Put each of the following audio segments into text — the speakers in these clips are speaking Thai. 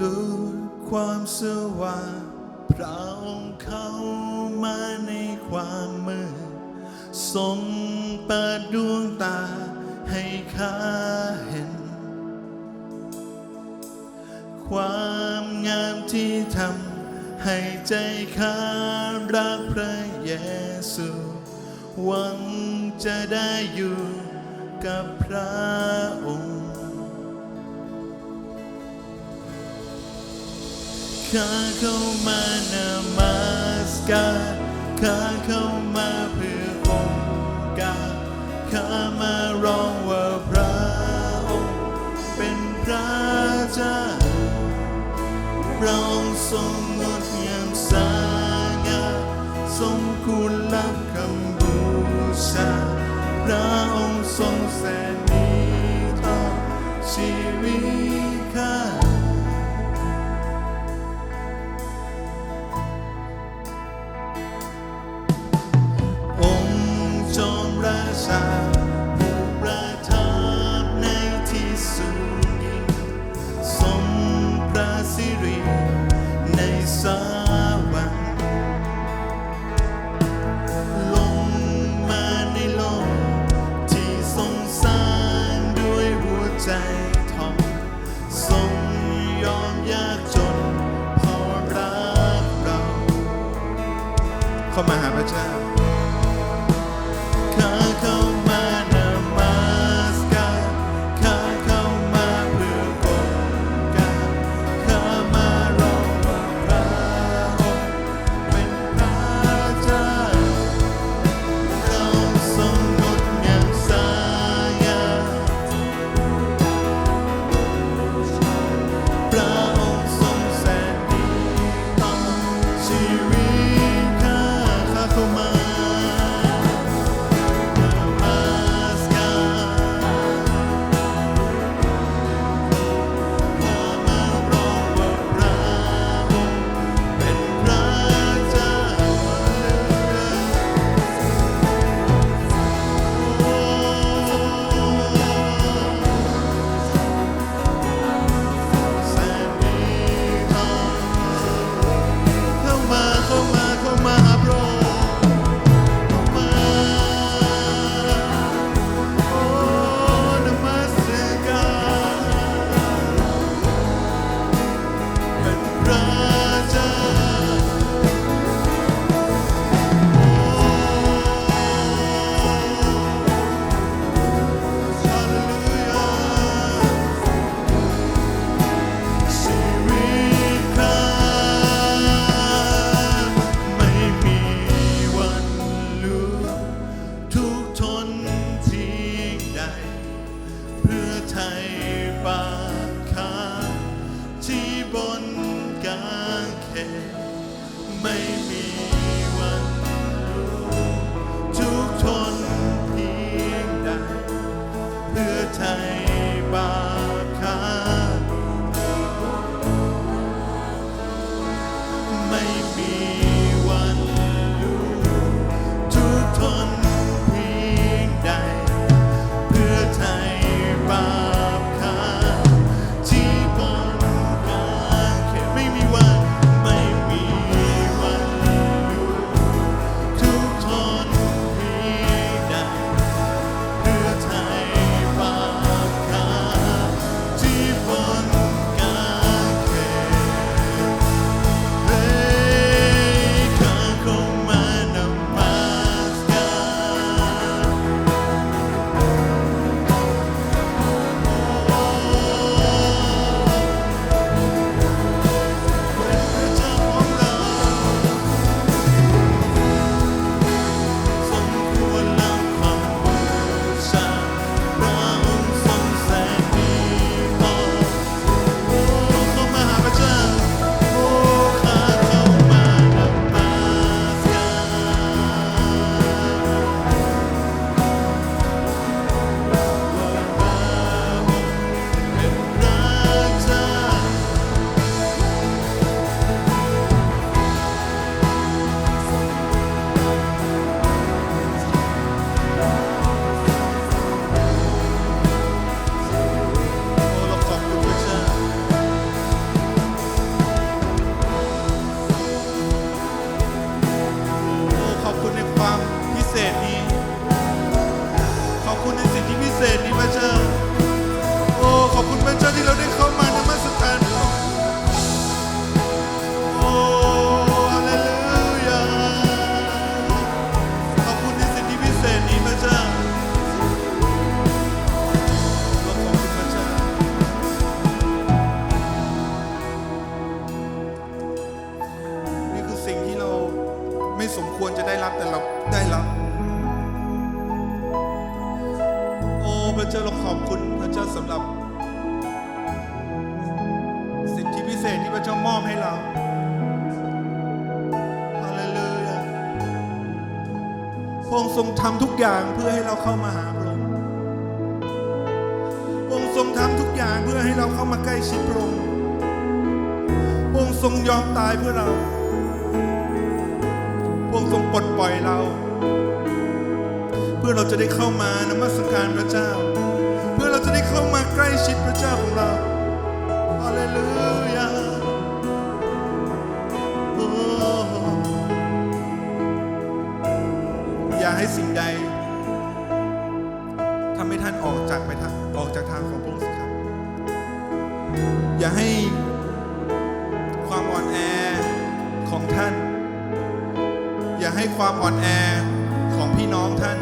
ดูความสว่างพระองค์เข้ามาในความมืดทรงเปิดดวงตาให้ข้าเห็น ความงามที่ทำให้ใจข้ารักพระเยซูหวังจะได้อยู่กับพระองค์ ข้าเข้ามานมัสการข้าเข้ามาเพื่อองค์กาข้ามาร้องว่าพระองค์เป็นพระเจ้าพระองค์ทรงงดงามสง่าทรงคุณรับคำบูชาพระ sun. head may ไม่สมควรจะได้รับแต่เราได้รับ โอ้พระเจ้าเราขอบคุณพระเจ้าสำหรับ สิทธิพิเศษที่พระเจ้ามอบให้เราฮาเลลูยาพระองค์ทรงทำทุกอย่างเพื่อให้เราเข้ามาหาพระองค์พระองค์ทรงทำทุกอย่างเพื่อให้เราเข้ามาใกล้ชิดพระองค์พระองค์ทรงยอมตายเพื่อเรา ระองค์ทรงปลดปล่อยเรา เพื่อเราจะได้เข้ามานมัสการพระเจ้า เพื่อเราจะได้เข้ามาใกล้ชิดพระเจ้าของเราฮาเลลูยาโอ้อย่าให้สิ่งใดทำให้ท่านออกจากไปทางออกจากทางของพระองค์สิครับอย่าให้ อย่าให้ความอ่อนแอของพี่น้องท่าน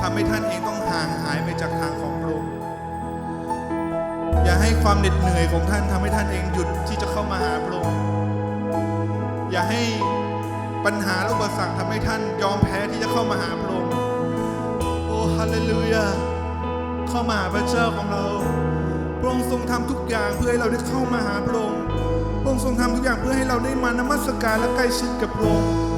ทำให้ท่านเองต้องห่างหายไปจากทางของพระองค์อย่าให้ความเหน็ดเหนื่อยของท่านทำให้ท่านเองหยุดที่จะเข้ามาหาพระองค์อย่าให้ปัญหาและอุปสรรคทำให้ท่านยอมแพ้ที่จะเข้ามาหาพระองค์โอ้ฮาเลลูยาเข้ามาหาพระเจ้าของเราพระองค์ทรงทำทุกอย่างเพื่อให้เราได้เข้ามาหาพระองค์พระองค์ทรงทำทุกอย่างเพื่อให้เราได้มานมัสการและใกล้ชิดกับพระองค์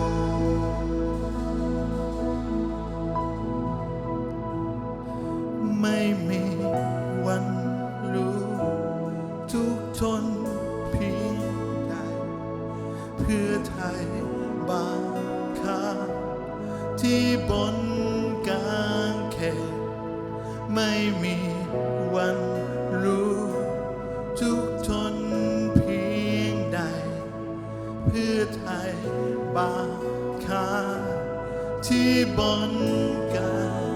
ทุกทนเพียงใด เพื่อไทยบางคาที่บนกลางเขนไม่มีวันรู้ ทุกทนเพียงใด เพื่อไทยบางคาที่บนกลาง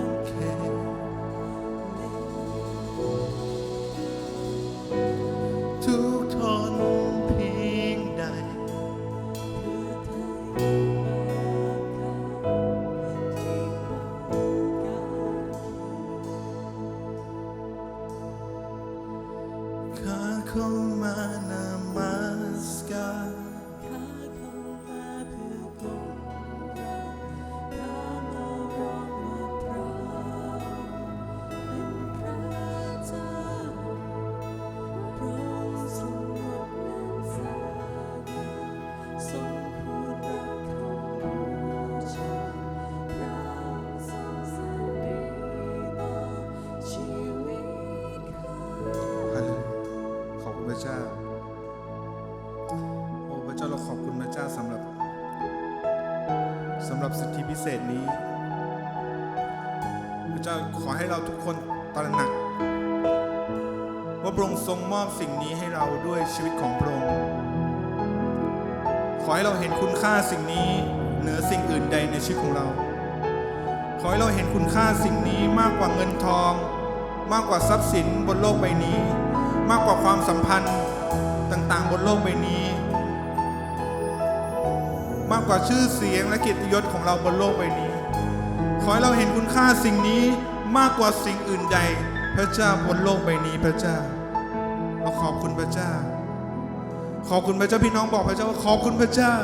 ข้าสำหรับสำหรับสิทธิพิเศษนี้ พระเจ้าขอให้เราทุกคนตระหนัก ว่าพระองค์ทรงมอบสิ่งนี้ให้เราด้วยชีวิตของพระองค์ ขอให้เราเห็นคุณค่าสิ่งนี้เหนือสิ่งอื่นใดในชีวิตของเรา ขอให้เราเห็นคุณค่าสิ่งนี้มากกว่าเงินทอง มากกว่าทรัพย์สินบนโลกใบนี้ มากกว่าความสัมพันธ์ต่างๆ บนโลกใบนี้ มากกว่าชื่อเสียงและเกียรติยศของเราบนโลกใบนี้ ขอให้เราเห็นคุณค่าสิ่งนี้มากกว่าสิ่งอื่นใด พระเจ้าบนโลกใบนี้พระเจ้าเราขอบคุณพระเจ้า ขอบคุณพระเจ้าพี่น้องบอกพระเจ้าว่าขอบคุณพระเจ้า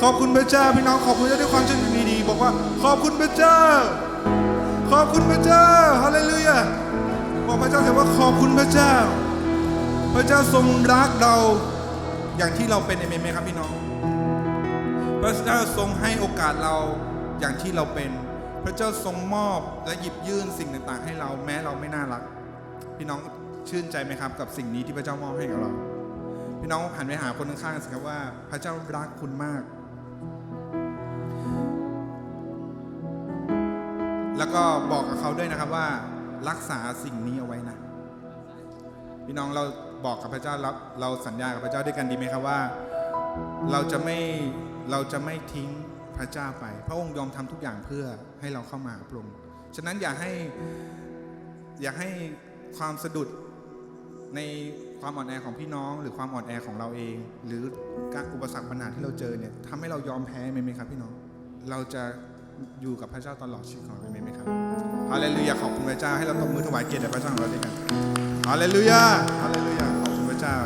ขอบคุณพระเจ้าพี่น้องขอบคุณพระเจ้าด้วยความชื่นดีๆบอกว่าขอบคุณพระเจ้า ขอบคุณพระเจ้าฮาเลลูยาบอกพระเจ้าเถอะว่าขอบคุณพระเจ้า พระเจ้าทรงรักเราอย่างที่เราเป็นเอเมนไหมครับพี่น้อง พระเจ้าทรงให้โอกาสเราอย่างที่เราเป็น พระเจ้าทรงมอบและหยิบยื่นสิ่งต่างๆ ให้เราแม้เราไม่น่ารัก พี่น้องชื่นใจไหมครับ กับสิ่งนี้ที่พระเจ้ามอบให้กับเรา พี่น้องหันไปหาคนข้างๆสิครับว่า พระเจ้ารักคุณมาก แล้วก็บอกกับเขาด้วยนะครับว่า รักษาสิ่งนี้เอาไว้นะพี่น้องเราบอกกับพระเจ้าเราสัญญากับพระเจ้าด้วยกันดีไหมครับว่า เราจะไม่ เราจะไม่ทิ้งพระเจ้าไป พระองค์ยอมทำทุกอย่างเพื่อให้เราเข้ามาหาพระองฉะนั้นอย่าให้อย่าให้ความสะดุดในความอ่อนแอของพี่น้อง หรือความอ่อนแอของเราเอง หรือการอุปสรรคปัญหาที่เราเจอเนี่ยทำให้เรายอมแพ้ไหมครับพี่น้อง เราจะอยู่กับพระเจ้าตลอดชีวิตของเราไหมครับฮาเลลูยาขอบคุณพระเจ้าให้เราตบมือถวายเกียรติแด่พระเจ้าของเราด้วยกันฮาเลลูยาฮาเลลูยาขอบคุณพระเจ้า